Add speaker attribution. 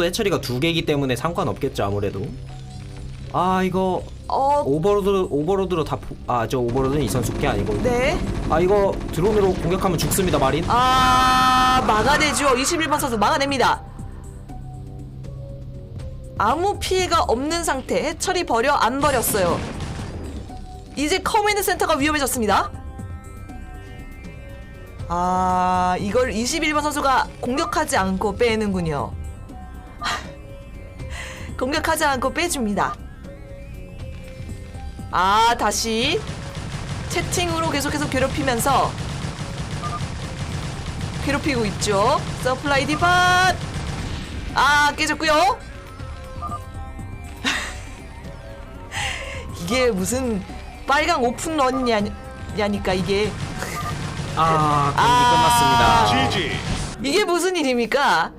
Speaker 1: 해처도 해처리가 두 개이기 때문에 상관없겠죠 아무래도 아 이거
Speaker 2: 어,
Speaker 1: 오버로드 오버로드로 다아 저 오버로드는 이 선수 게 아니고
Speaker 2: 네.
Speaker 1: 아 이거 드론으로 공격하면 죽습니다 마린
Speaker 2: 아, 막아내죠. 21번 선수 막아냅니다. 아무 피해가 없는 상태. 해철이 버려 안 버렸어요. 이제 커맨드 센터가 위험해졌습니다. 아, 이걸 21번 선수가 공격하지 않고 빼는군요. 공격하지 않고 빼줍니다. 아, 다시 채팅으로 계속해서 괴롭히면서 괴롭히고 있죠. 서플라이 디팟! 아, 깨졌고요. 이게 무슨 빨강 오픈런이냐니까 이게
Speaker 1: 아 경기
Speaker 2: 아.
Speaker 1: 끝났습니다
Speaker 3: GG.
Speaker 2: 이게 무슨 일입니까?